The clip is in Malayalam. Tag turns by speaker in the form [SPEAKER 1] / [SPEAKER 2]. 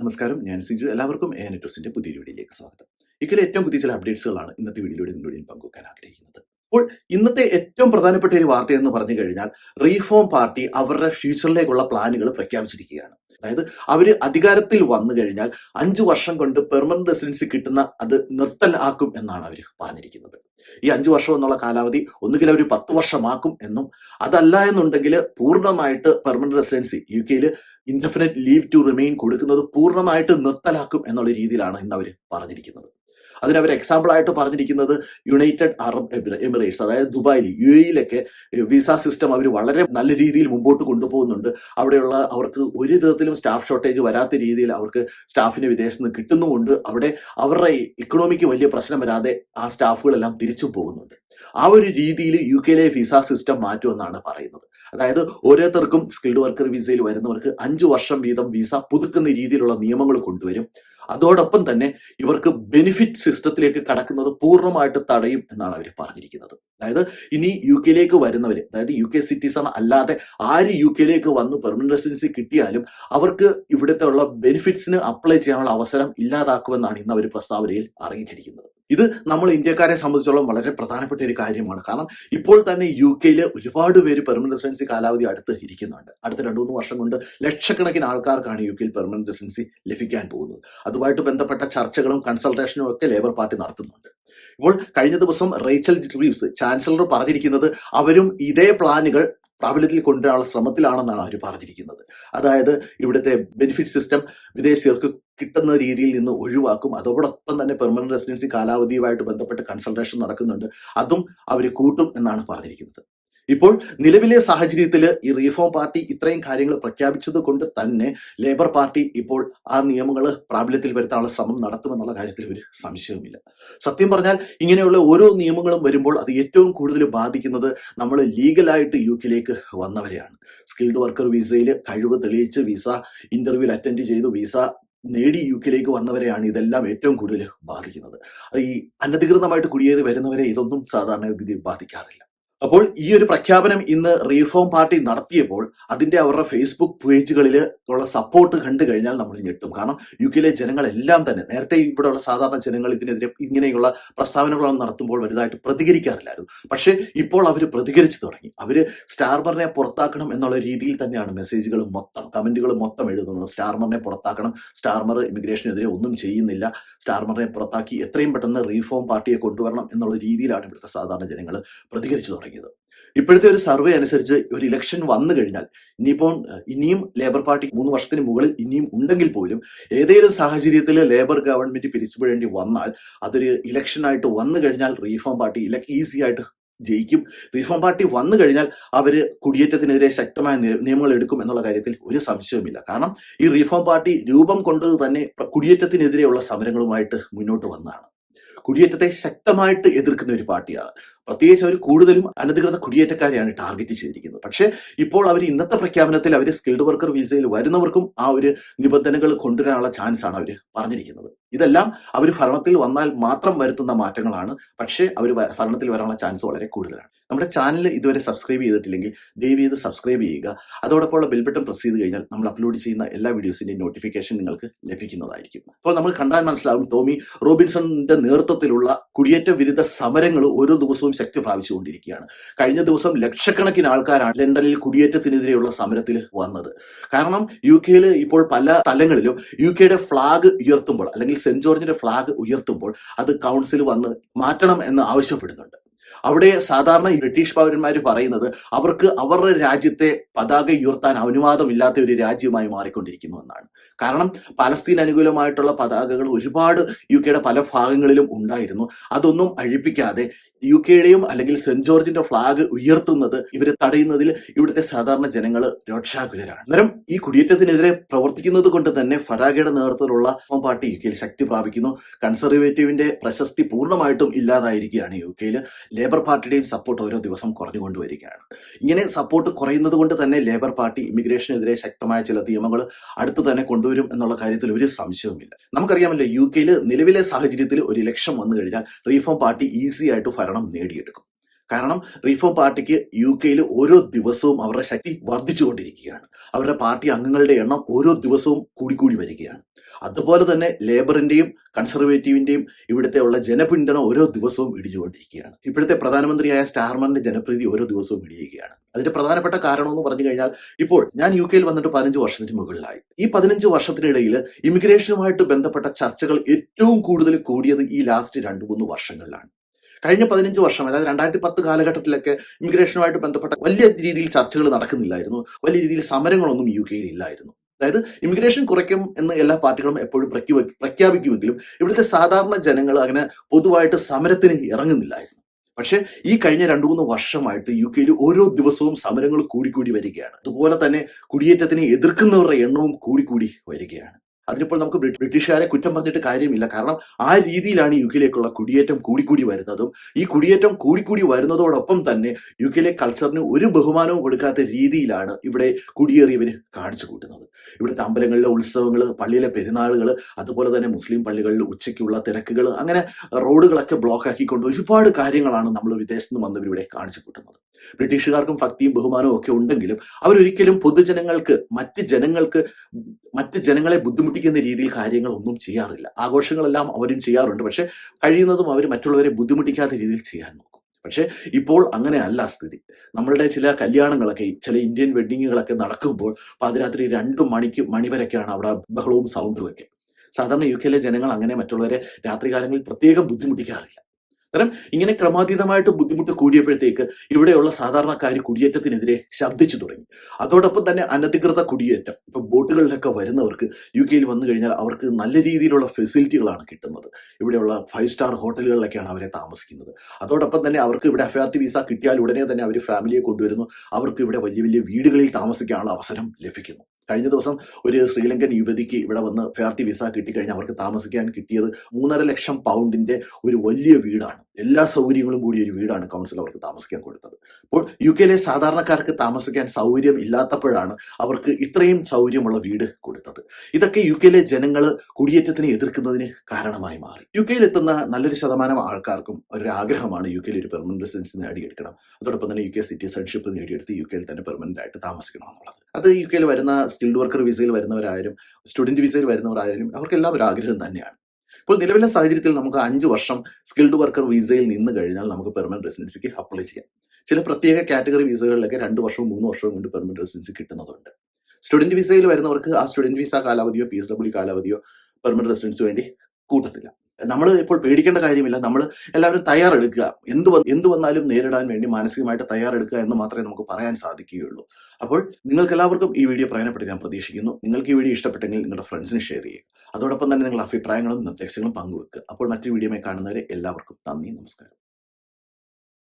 [SPEAKER 1] നമസ്കാരം ഞാൻ സിജു. എല്ലാവർക്കും എ നെറ്റോസിന്റെ പുതിയ വീഡിയോയിലേക്ക് സ്വാഗതം. ഇക്കലെ ഏറ്റവും പുതിയ ചില അപ്ഡേറ്റ്സുകളാണ് ഇന്നത്തെ വീഡിയോയിലൂടെ നിങ്ങളോട് പങ്കുവെക്കാൻ ആഗ്രഹിക്കുന്നത്. അപ്പോൾ ഇന്നത്തെ ഏറ്റവും പ്രധാനപ്പെട്ട ഒരു വാർത്ത എന്ന് പറഞ്ഞു കഴിഞ്ഞാൽ റീഫോം പാർട്ടി അവരുടെ ഫ്യൂച്ചറിലേക്കുള്ള പ്ലാനുകൾ പ്രഖ്യാപിച്ചിരിക്കുകയാണ്. അതായത് അവർ അധികാരത്തിൽ വന്നു കഴിഞ്ഞാൽ അഞ്ചു വർഷം കൊണ്ട് പെർമനന്റ് റെസിഡൻസി കിട്ടുന്ന അത് നിർത്തലാക്കും എന്നാണ് അവർ പറഞ്ഞിരിക്കുന്നത്. ഈ അഞ്ചു വർഷം എന്നുള്ള കാലാവധി ഒന്നുകിൽ അവർ പത്ത് വർഷമാക്കും എന്നും അതല്ല എന്നുണ്ടെങ്കിൽ പൂർണമായിട്ട് പെർമനന്റ് റെസിഡൻസി യു കെയിൽ ഇൻഡെഫിനറ്റ് ലീവ് ടു റിമെയിൻ കൊടുക്കുന്നത് പൂർണമായിട്ട് നിർത്തലാക്കും എന്നുള്ള രീതിയിലാണ് ഇന്ന് അവർ പറഞ്ഞിരിക്കുന്നത്. അതിന് അവർ എക്സാമ്പിൾ ആയിട്ട് പറഞ്ഞിരിക്കുന്നത് യുണൈറ്റഡ് അറബ് എമിറേറ്റ്സ് അതായത് ദുബായിൽ യു എയിലൊക്കെ വിസ സിസ്റ്റം അവർ വളരെ നല്ല രീതിയിൽ മുമ്പോട്ട് കൊണ്ടുപോകുന്നുണ്ട്. അവിടെയുള്ള അവർക്ക് ഒരു വിധത്തിലും സ്റ്റാഫ് ഷോർട്ടേജ് വരാത്ത രീതിയിൽ അവർക്ക് സ്റ്റാഫിന് വിദേശത്ത് നിന്ന് കിട്ടുന്നുമുണ്ട്. അവിടെ അവരുടെ ഇക്കണോമിക്ക് വലിയ പ്രശ്നം വരാതെ ആ സ്റ്റാഫുകളെല്ലാം തിരിച്ചു പോകുന്നുണ്ട്. ആ ഒരു രീതിയിൽ യു കെയിലെ വിസ സിസ്റ്റം മാറ്റുമെന്നാണ് പറയുന്നത്. അതായത് ഓരോരുത്തർക്കും സ്കിൽഡ് വർക്കർ വിസയിൽ വരുന്നവർക്ക് അഞ്ചു വർഷം വീതം വിസ പുതുക്കുന്ന രീതിയിലുള്ള നിയമങ്ങൾ കൊണ്ടുവരും. അതോടൊപ്പം തന്നെ ഇവർക്ക് ബെനിഫിറ്റ് സിസ്റ്റത്തിലേക്ക് കടക്കുന്നത് പൂർണമായിട്ട് തടയും എന്നാണ് അവർ പറഞ്ഞിരിക്കുന്നത്. അതായത് ഇനി യു കെയിലേക്ക് വരുന്നവർ അതായത് യു കെ സിറ്റിസൺ അല്ലാതെ ആര് യു കെയിലേക്ക് വന്ന് പെർമനന്റ് റെസിഡൻസി കിട്ടിയാലും അവർക്ക് ഇവിടുത്തെ ഉള്ള ബെനിഫിറ്റ്സിന് അപ്ലൈ ചെയ്യാനുള്ള അവസരം ഇല്ലാതാക്കുമെന്നാണ് ഇന്ന് അവർ പ്രസ്താവനയിൽ അറിയിച്ചിരിക്കുന്നത്. ഇത് നമ്മൾ ഇന്ത്യക്കാരെ സംബന്ധിച്ചോളം വളരെ പ്രധാനപ്പെട്ട ഒരു കാര്യമാണ്. കാരണം ഇപ്പോൾ തന്നെ യു കെയിൽ ഒരുപാട് പേര് പെർമനന്റ് റെസിഡൻസി കാലാവധി അടുത്ത് ഇരിക്കുന്നുണ്ട്. അടുത്ത രണ്ടു മൂന്ന് വർഷം കൊണ്ട് ലക്ഷക്കണക്കിന് ആൾക്കാർക്കാണ് യു കെയിൽ പെർമനന്റ് റെസിഡൻസി ലഭിക്കാൻ പോകുന്നത്. അതുമായിട്ട് ബന്ധപ്പെട്ട ചർച്ചകളും കൺസൾട്ടേഷനും ഒക്കെ ലേബർ പാർട്ടി നടത്തുന്നുണ്ട്. ഇപ്പോൾ കഴിഞ്ഞ ദിവസം റേച്ചൽ റീവ്സ് ചാൻസലർ പറഞ്ഞിരിക്കുന്നത് അവരും ഇതേ പ്ലാനുകൾ പ്രാബല്യത്തിൽ കൊണ്ടുവരാനുള്ള ശ്രമത്തിലാണെന്നാണ് അവർ പറഞ്ഞിരിക്കുന്നത്. അതായത് ഇവിടുത്തെ ബെനിഫിറ്റ് സിസ്റ്റം വിദേശീയർക്ക് കിട്ടുന്ന രീതിയിൽ നിന്ന് ഒഴിവാക്കും. അതോടൊപ്പം തന്നെ പെർമനന്റ് റെസിഡൻസി കാലാവധിയുമായിട്ട് ബന്ധപ്പെട്ട് കൺസൾട്ടേഷൻ നടക്കുന്നുണ്ട്. അതും അവർ കൂട്ടും എന്നാണ് പറഞ്ഞിരിക്കുന്നത്. ഇപ്പോൾ നിലവിലെ സാഹചര്യത്തിൽ ഈ റീഫോം പാർട്ടി ഇത്രയും കാര്യങ്ങൾ പ്രഖ്യാപിച്ചത് കൊണ്ട് തന്നെ ലേബർ പാർട്ടി ഇപ്പോൾ ആ നിയമങ്ങൾ പ്രാബല്യത്തിൽ വരുത്താനുള്ള ശ്രമം നടത്തുമെന്നുള്ള കാര്യത്തിൽ ഒരു സംശയവുമില്ല. സത്യം പറഞ്ഞാൽ ഇങ്ങനെയുള്ള ഓരോ നിയമങ്ങളും വരുമ്പോൾ അത് ഏറ്റവും കൂടുതൽ ബാധിക്കുന്നത് നമ്മൾ ലീഗലായിട്ട് യു കെയിലേക്ക് വന്നവരെയാണ്. സ്കിൽഡ് വർക്കർ വിസയിൽ കഴിവ് തെളിയിച്ച് വിസ ഇന്റർവ്യൂവിൽ അറ്റൻഡ് ചെയ്തു വിസ നേടി യു കെയിലേക്ക് വന്നവരെയാണ് ഇതെല്ലാം ഏറ്റവും കൂടുതൽ ബാധിക്കുന്നത്. ഈ അനധികൃതമായിട്ട് കുടിയേറി വരുന്നവരെ ഇതൊന്നും സാധാരണഗതിയിൽ ബാധിക്കാറില്ല. അപ്പോൾ ഈ ഒരു പ്രഖ്യാപനം ഇന്ന് റീഫോം പാർട്ടി നടത്തിയപ്പോൾ അതിന്റെ അവരുടെ ഫേസ്ബുക്ക് പേജുകളിൽ ഉള്ള സപ്പോർട്ട് കണ്ടു കഴിഞ്ഞാൽ നമ്മൾ ഞെട്ടും. കാരണം യു കെയിലെ ജനങ്ങളെല്ലാം തന്നെ നേരത്തെ ഇവിടെയുള്ള സാധാരണ ജനങ്ങൾ ഇതിനെതിരെ ഇങ്ങനെയുള്ള പ്രസ്താവനകളൊന്നും നടത്തുമ്പോൾ വലുതായിട്ട് പ്രതികരിക്കാറില്ലായിരുന്നു. പക്ഷേ ഇപ്പോൾ അവർ പ്രതികരിച്ചു തുടങ്ങി. അവർ സ്റ്റാർമറിനെ പുറത്താക്കണം എന്നുള്ള രീതിയിൽ തന്നെയാണ് മെസ്സേജുകൾ മൊത്തം കമന്റുകൾ മൊത്തം എഴുതുന്നത്. സ്റ്റാർമറിനെ പുറത്താക്കണം സ്റ്റാർമർ ഇമിഗ്രേഷനെതിരെ ഒന്നും ചെയ്യുന്നില്ല. സ്റ്റാർമറിനെ പുറത്താക്കി എത്രയും പെട്ടെന്ന് റീഫോം പാർട്ടിയെ കൊണ്ടുവരണം എന്നുള്ള രീതിയിലാണ് ഇവിടുത്തെ സാധാരണ ജനങ്ങൾ പ്രതികരിച്ചു തുടങ്ങിയത്. ഇപ്പോഴത്തെ ഒരു സർവേ അനുസരിച്ച് ഒരു ഇലക്ഷൻ വന്നു കഴിഞ്ഞാൽ ഇനിയിപ്പോൾ ഇനിയും ലേബർ പാർട്ടി മൂന്ന് വർഷത്തിന് മുകളിൽ ഇനിയും ഉണ്ടെങ്കിൽ പോലും ഏതെങ്കിലും സാഹചര്യത്തിൽ ലേബർ ഗവൺമെന്റ് പിരിച്ചുവിടേണ്ടി വന്നാൽ അതൊരു ഇലക്ഷനായിട്ട് വന്നു കഴിഞ്ഞാൽ റീഫോം പാർട്ടി ഈസി ആയിട്ട് ജയിക്കും. റീഫോം പാർട്ടി വന്നു കഴിഞ്ഞാൽ അവർ കുടിയേറ്റത്തിനെതിരെ ശക്തമായ നിയ- നിയമങ്ങൾ എടുക്കും എന്നുള്ള കാര്യത്തിൽ ഒരു സംശയവുമില്ല. കാരണം ഈ റീഫോം പാർട്ടി രൂപം കൊണ്ടത് തന്നെ കുടിയേറ്റത്തിനെതിരെയുള്ള സമരങ്ങളുമായിട്ട് മുന്നോട്ട് വന്നതാണ്. കുടിയേറ്റത്തെ ശക്തമായിട്ട് എതിർക്കുന്ന ഒരു പാർട്ടിയാണ്. പ്രത്യേകിച്ച് അവർ കൂടുതലും അനധികൃത കുടിയേറ്റക്കാരെയാണ് ടാർഗറ്റ് ചെയ്തിരിക്കുന്നത്. പക്ഷേ ഇപ്പോൾ അവർ ഇന്നത്തെ പ്രഖ്യാപനത്തിൽ അവർ സ്കിൽഡ് വർക്കർ വിസയിൽ വരുന്നവർക്കും ആ ഒരു നിബന്ധനകൾ കൊണ്ടുവരാനുള്ള ചാൻസ് ആണ് അവർ പറഞ്ഞിരിക്കുന്നത്. ഇതെല്ലാം അവർ ഭരണത്തിൽ വന്നാൽ മാത്രം വരുത്തുന്ന മാറ്റങ്ങളാണ്. പക്ഷേ അവർ ഭരണത്തിൽ വരാനുള്ള ചാൻസ് വളരെ കൂടുതലാണ്. നമ്മുടെ ചാനൽ ഇതുവരെ സബ്സ്ക്രൈബ് ചെയ്തിട്ടില്ലെങ്കിൽ ദയവ് ചെയ്ത് സബ്സ്ക്രൈബ് ചെയ്യുക. അതോടൊപ്പമുള്ള ബെൽബട്ടൺ പ്രസ് ചെയ്ത് കഴിഞ്ഞാൽ നമ്മൾ അപ്ലോഡ് ചെയ്യുന്ന എല്ലാ വീഡിയോസിന്റെയും നോട്ടിഫിക്കേഷൻ നിങ്ങൾക്ക് ലഭിക്കുന്നതായിരിക്കും. അപ്പോൾ നമ്മൾ കണ്ടാൽ മനസ്സിലാവും ടോമി റോബിൻസണിന്റെ നേതൃത്വത്തിലുള്ള കുടിയേറ്റ വിരുദ്ധ സമരങ്ങൾ ഓരോ ദിവസവും ശക്തി പ്രാപിച്ചുകൊണ്ടിരിക്കുകയാണ്. കഴിഞ്ഞ ദിവസം ലക്ഷക്കണക്കിന് ആൾക്കാരാണ് ലണ്ടനിൽ കുടിയേറ്റത്തിനെതിരെയുള്ള സമരത്തിൽ വന്നത്. കാരണം യു കെയിൽ ഇപ്പോൾ പല സ്ഥലങ്ങളിലും യു കെയുടെ ഫ്ളാഗ് ഉയർത്തുമ്പോൾ അല്ലെങ്കിൽ സെന്റ് ജോർജിന്റെ ഫ്ളാഗ് ഉയർത്തുമ്പോൾ അത് കൗൺസിൽ വന്ന് മാറ്റണം എന്ന് ആവശ്യപ്പെടുന്നുണ്ട്. അവിടെ സാധാരണ ബ്രിട്ടീഷ് പൗരന്മാർ പറയുന്നത് അവർക്ക് അവരുടെ രാജ്യത്തെ പതാക ഉയർത്താൻ അനുവാദമില്ലാത്ത ഒരു രാജ്യമായി മാറിക്കൊണ്ടിരിക്കുന്നു എന്നാണ്. കാരണം പലസ്തീൻ അനുകൂലമായിട്ടുള്ള പതാകകൾ ഒരുപാട് യു കെയുടെ പല ഭാഗങ്ങളിലും ഉണ്ടായിരുന്നു. അതൊന്നും അഴിപ്പിക്കാതെ യു കെയുടെയും അല്ലെങ്കിൽ സെന്റ് ജോർജിന്റെ ഫ്ലാഗ് ഉയർത്തുന്നത് ഇവരെ തടയുന്നതിൽ ഇവിടുത്തെ സാധാരണ ജനങ്ങൾ രോക്ഷാകുലരാണ്. അന്നേരം ഈ കുടിയേറ്റത്തിനെതിരെ പ്രവർത്തിക്കുന്നത് കൊണ്ട് തന്നെ ഫറാഗയുടെ നേതൃത്വത്തിലുള്ള പാർട്ടി യു കെയിൽ ശക്തി പ്രാപിക്കുന്നു. കൺസർവേറ്റീവിന്റെ പ്രശസ്തി പൂർണമായിട്ടും ഇല്ലാതായിരിക്കുകയാണ് യു കെയിൽ ലേബർ പാർട്ടിയുടെയും സപ്പോർട്ട് ഓരോ ദിവസം കുറഞ്ഞുകൊണ്ടുവരികയാണ്. ഇങ്ങനെ സപ്പോർട്ട് കുറയുന്നത് കൊണ്ട് തന്നെ ലേബർ പാർട്ടി ഇമിഗ്രേഷനെതിരെ ശക്തമായ ചില നിയമങ്ങൾ അടുത്ത് തന്നെ കൊണ്ടുവരും എന്നുള്ള കാര്യത്തിൽ ഒരു സംശയവുമില്ല. നമുക്കറിയാമല്ലോ യു കെയിൽ നിലവിലെ സാഹചര്യത്തിൽ ഒരു ഇലക്ഷൻ വന്നു കഴിഞ്ഞാൽ റീഫോം പാർട്ടി ഈസി ആയിട്ട് ഭരണം നേടിയെടുക്കും. കാരണം റീഫോം പാർട്ടിക്ക് യു കെയിൽ ഓരോ ദിവസവും അവരുടെ ശക്തി വർദ്ധിച്ചുകൊണ്ടിരിക്കുകയാണ്. അവരുടെ പാർട്ടി അംഗങ്ങളുടെ എണ്ണം ഓരോ ദിവസവും കൂടിക്കൂടി വരികയാണ്. അതുപോലെ തന്നെ ലേബറിന്റെയും കൺസർവേറ്റീവിന്റെയും ഇവിടുത്തെ ഉള്ള ജനപിന്തുണ ഓരോ ദിവസവും ഇടിഞ്ഞുകൊണ്ടിരിക്കുകയാണ്. ഇപ്പോഴത്തെ പ്രധാനമന്ത്രിയായ സ്റ്റാർമറിന്റെ ജനപ്രീതി ഓരോ ദിവസവും ഇടിയുകയാണ്. അതിന്റെ പ്രധാനപ്പെട്ട കാരണം എന്ന് പറഞ്ഞു കഴിഞ്ഞാൽ ഇപ്പോൾ ഞാൻ യു കെയിൽ വന്നിട്ട് പതിനഞ്ച് വർഷത്തിന് മുകളിലായി. ഈ പതിനഞ്ച് വർഷത്തിനിടയിൽ ഇമിഗ്രേഷനുമായിട്ട് ബന്ധപ്പെട്ട ചർച്ചകൾ ഏറ്റവും കൂടുതൽ കൂടിയത് ഈ ലാസ്റ്റ് രണ്ട് മൂന്ന് വർഷങ്ങളിലാണ്. കഴിഞ്ഞ പതിനഞ്ച് വർഷം അതായത് രണ്ടായിരത്തി പത്ത് കാലഘട്ടത്തിലൊക്കെ ഇമിഗ്രേഷനുമായിട്ട് ബന്ധപ്പെട്ട വലിയ രീതിയിൽ ചർച്ചകൾ നടക്കുന്നില്ലായിരുന്നു. വലിയ രീതിയിൽ സമരങ്ങളൊന്നും യു കെയിൽ ഇല്ലായിരുന്നു. അതായത് ഇമിഗ്രേഷൻ കുറയ്ക്കും എന്ന് എല്ലാ പാർട്ടികളും എപ്പോഴും പ്രഖ്യാപി പ്രഖ്യാപിക്കുമെങ്കിലും ഇവിടുത്തെ സാധാരണ ജനങ്ങൾ അങ്ങനെ പൊതുവായിട്ട് സമരത്തിന് ഇറങ്ങുന്നില്ലായിരുന്നു. പക്ഷേ ഈ കഴിഞ്ഞ രണ്ടു മൂന്ന് വർഷമായിട്ട് യു കെയിൽ ഓരോ ദിവസവും സമരങ്ങൾ കൂടിക്കൂടി വരികയാണ്. അതുപോലെ തന്നെ കുടിയേറ്റത്തിനെ എതിർക്കുന്നവരുടെ എണ്ണവും കൂടിക്കൂടി വരികയാണ്. അതിനിപ്പോൾ നമുക്ക് ബ്രിട്ടീഷുകാരെ കുറ്റം പറഞ്ഞിട്ട് കാര്യമില്ല. കാരണം ആ രീതിയിലാണ് യു കെയിലേക്കുള്ള കുടിയേറ്റം കൂടിക്കൂടി വരുന്നതും ഈ കുടിയേറ്റം കൂടിക്കൂടി വരുന്നതോടൊപ്പം തന്നെ യു കെയിലെ കൾച്ചറിന് ഒരു ബഹുമാനവും കൊടുക്കാത്ത രീതിയിലാണ് ഇവിടെ കുടിയേറിയവർ കാണിച്ചു കൂട്ടുന്നത്. ഇവിടുത്തെ അമ്പലങ്ങളിലെ ഉത്സവങ്ങൾ പള്ളിയിലെ പെരുന്നാളുകൾ അതുപോലെ തന്നെ മുസ്ലിം പള്ളികളിൽ ഉച്ചയ്ക്കുള്ള തിരക്കുകൾ അങ്ങനെ റോഡുകളൊക്കെ ബ്ലോക്ക് ആക്കിക്കൊണ്ട് ഒരുപാട് കാര്യങ്ങളാണ് നമ്മൾ വിദേശത്ത് നിന്ന് വന്നവർ ഇവിടെ കാണിച്ചു കൂട്ടുന്നത്. ബ്രിട്ടീഷുകാർക്കും ഭക്തിയും ബഹുമാനവും ഒക്കെ ഉണ്ടെങ്കിലും അവരൊരിക്കലും പൊതുജനങ്ങൾക്ക് മറ്റ് ജനങ്ങൾക്ക് മറ്റ് ജനങ്ങളെ ബുദ്ധിമുട്ടിക്കുന്ന രീതിയിൽ കാര്യങ്ങൾ ഒന്നും ചെയ്യാറില്ല. ആഘോഷങ്ങളെല്ലാം അവരും ചെയ്യാറുണ്ട്. പക്ഷെ കഴിയുന്നതും അവർ മറ്റുള്ളവരെ ബുദ്ധിമുട്ടിക്കാത്ത രീതിയിൽ ചെയ്യാൻ നോക്കും. പക്ഷെ ഇപ്പോൾ അങ്ങനെ അല്ല സ്ഥിതി. നമ്മളുടെ ചില കല്യാണങ്ങളൊക്കെ ചില ഇന്ത്യൻ വെഡിങ്ങുകളൊക്കെ നടക്കുമ്പോൾ പാതിരാത്രി രണ്ട് മണിക്ക് മണിവരൊക്കെയാണ് അവിടെ ബഹളവും സൗണ്ടും ഒക്കെ. സാധാരണ യു കെയിലെ ജനങ്ങൾ അങ്ങനെ മറ്റുള്ളവരെ രാത്രികാലങ്ങളിൽ പ്രത്യേകം ബുദ്ധിമുട്ടിക്കാറില്ല. കാരണം ഇങ്ങനെ ക്രമാതീതമായിട്ട് ബുദ്ധിമുട്ട് കൂടിയപ്പോഴത്തേക്ക് ഇവിടെയുള്ള സാധാരണക്കാർ കുടിയേറ്റത്തിനെതിരെ ശബ്ദിച്ചു തുടങ്ങി. അതോടൊപ്പം തന്നെ അനധികൃത കുടിയേറ്റം. ഇപ്പം ബോട്ടുകളിലൊക്കെ വരുന്നവർക്ക് യു കെയിൽ വന്നു കഴിഞ്ഞാൽ അവർക്ക് നല്ല രീതിയിലുള്ള ഫെസിലിറ്റികളാണ് കിട്ടുന്നത്. ഇവിടെയുള്ള ഫൈവ് സ്റ്റാർ ഹോട്ടലുകളിലൊക്കെയാണ് അവരെ താമസിക്കുന്നത്. അതോടൊപ്പം തന്നെ അവർക്ക് ഇവിടെ അഭയാർത്ഥി വിസ കിട്ടിയാൽ ഉടനെ തന്നെ അവർ ഫാമിലിയെ കൊണ്ടുവരുന്നു. അവർക്ക് ഇവിടെ വലിയ വലിയ വീടുകളിൽ താമസിക്കാനുള്ള അവസരം ലഭിക്കുന്നു. കഴിഞ്ഞ ദിവസം ഒരു ശ്രീലങ്കൻ യുവതിക്ക് ഇവിടെ വന്ന് ഫെയർട്ടി വിസ കിട്ടിക്കഴിഞ്ഞാൽ അവർക്ക് താമസിക്കാൻ കിട്ടിയത് മൂന്നര ലക്ഷം പൗണ്ടിന്റെ ഒരു വലിയ വീടാണ്. എല്ലാ സൗകര്യങ്ങളും കൂടി ഒരു വീടാണ് കൗൺസിൽ അവർക്ക് താമസിക്കാൻ കൊടുത്തത്. അപ്പോൾ യു കെയിലെ സാധാരണക്കാർക്ക് താമസിക്കാൻ സൗകര്യം ഇല്ലാത്തപ്പോഴാണ് അവർക്ക് ഇത്രയും സൗകര്യമുള്ള വീട് കൊടുത്തത്. ഇതൊക്കെ യു കെയിലെ ജനങ്ങൾ കുടിയേറ്റത്തിനെ എതിർക്കുന്നതിന് കാരണമായി മാറി. യു കെയിൽ എത്തുന്ന നല്ലൊരു ശതമാനം ആൾക്കാർക്കും ഒരു ആഗ്രഹമാണ് യു കെയിൽ ഒരു പെർമനന്റ് റെസിഡൻസ് നേടിയെടുക്കണം. അതോടൊപ്പം തന്നെ യു കെ സിറ്റിസൺഷിപ്പ് നേടിയെടുത്ത് യു കെയിൽ തന്നെ പെർമനന്റ് ആയിട്ട് താമസിക്കണം എന്നുള്ളത്. അത് യു കെയിൽ വരുന്ന സ്കിൽഡ് വർക്കർ വിസയിൽ വരുന്നവരായാലും സ്റ്റുഡന്റ് വിസയിൽ വരുന്നവരായാലും അവർക്കെല്ലാം ഒരു ആഗ്രഹം തന്നെയാണ്. ഇപ്പോൾ നിലവിലെ സാഹചര്യത്തിൽ നമുക്ക് അഞ്ച് വർഷം സ്കിൽഡ് വർക്കർ വിസയിൽ നിന്ന് കഴിഞ്ഞാൽ നമുക്ക് പെർമനന്റ് റെസിഡൻസിക്ക് അപ്ലൈ ചെയ്യാം. ചില പ്രത്യേക കാറ്റഗറി വിസകളിലൊക്കെ രണ്ട് വർഷവും മൂന്ന് വർഷവും കൊണ്ട് പെർമനന്റ് റെസിഡൻസി കിട്ടുന്നതുണ്ട്. സ്റ്റുഡന്റ് വിസയിൽ വരുന്നവർക്ക് ആ സ്റ്റുഡന്റ് വിസ കാലാവധിയോ പി എസ് ഡബ്ല്യു കാലാവധിയോ പെർമനന്റ് റെസിഡൻസി വേണ്ടി കൂട്ടത്തില്ല. നമ്മൾ ഇപ്പോൾ പേടിക്കേണ്ട കാര്യമില്ല. നമ്മൾ എല്ലാവരും തയ്യാറെടുക്കുക. എന്ത് എന്ത് വന്നാലും നേരിടാൻ വേണ്ടി മാനസികമായിട്ട് തയ്യാറെടുക്കുക എന്ന് മാത്രമേ നമുക്ക് പറയാൻ സാധിക്കുകയുള്ളൂ. അപ്പോൾ നിങ്ങൾക്ക് എല്ലാവർക്കും ഈ വീഡിയോ പ്രയോജനപ്പെടുത്തി ഞാൻ പ്രതീക്ഷിക്കുന്നു. നിങ്ങൾക്ക് ഈ വീഡിയോ ഇഷ്ടപ്പെട്ടെങ്കിൽ നിങ്ങളുടെ ഫ്രണ്ട്സിന് ഷെയർ ചെയ്യുക. അതോടൊപ്പം തന്നെ നിങ്ങളുടെ അഭിപ്രായങ്ങളും നിർദ്ദേശങ്ങളും പങ്കുവെക്കുക. അപ്പോൾ മറ്റൊരു വീഡിയോമായി കാണുന്നവരെ എല്ലാവർക്കും നന്ദി നമസ്കാരം.